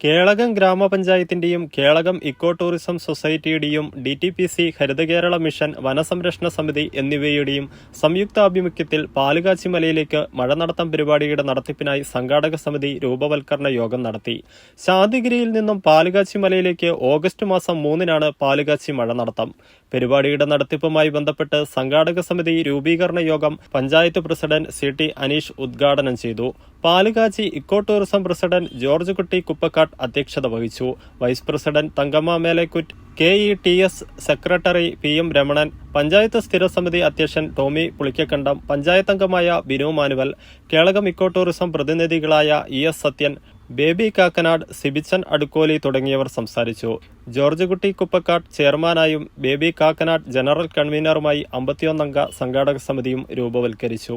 കേളകം ഗ്രാമപഞ്ചായത്തിന്റെയും Kelakam eco tourism സൊസൈറ്റിയുടെയും D T P C Harithakerala mission വനസംരക്ഷണ സമിതി എന്നിവയുടെയും സംയുക്താഭിമുഖ്യത്തിൽ പാലുകാച്ചി മലയിലേക്ക് മഴ നടത്തം പരിപാടിയുടെ നടത്തിപ്പിനായി സംഘാടക സമിതി രൂപവൽക്കരണ യോഗം നടത്തി. ശാന്തിഗിരിയിൽ നിന്നും പാലുകാച്ചി മലയിലേക്ക് ഓഗസ്റ്റ് മാസം മൂന്നിനാണ് പാലുകാച്ചി മഴ നടത്തം. പരിപാടിയുടെ നടത്തിപ്പുമായി ബന്ധപ്പെട്ട് സംഘാടക സമിതി രൂപീകരണ യോഗം panchayat president C T Aneesh ഉദ്ഘാടനം ചെയ്തു. Palukachi eco tourism president George Kutty Kuppakkatt അധ്യക്ഷത വഹിച്ചു. Vice president Thankamma Melekkutt K E T S secretary P M Ramanan panchayat സ്ഥിരസമിതി അധ്യക്ഷൻ ടോമി പുളിക്കക്കണ്ടം പഞ്ചായത്ത് അംഗമായ Binu Manuel Kelakam eco tourism പ്രതിനിധികളായ E S Sathyan Baby Kakkanad Sibichan Adukkoli തുടങ്ങിയവർ സംസാരിച്ചു. George Kutty Kuppakkatt ചെയർമാനായും Baby Kakkanad general കൺവീനറുമായി അമ്പത്തിയൊന്നംഗ സംഘാടക സമിതിയും രൂപവൽക്കരിച്ചു.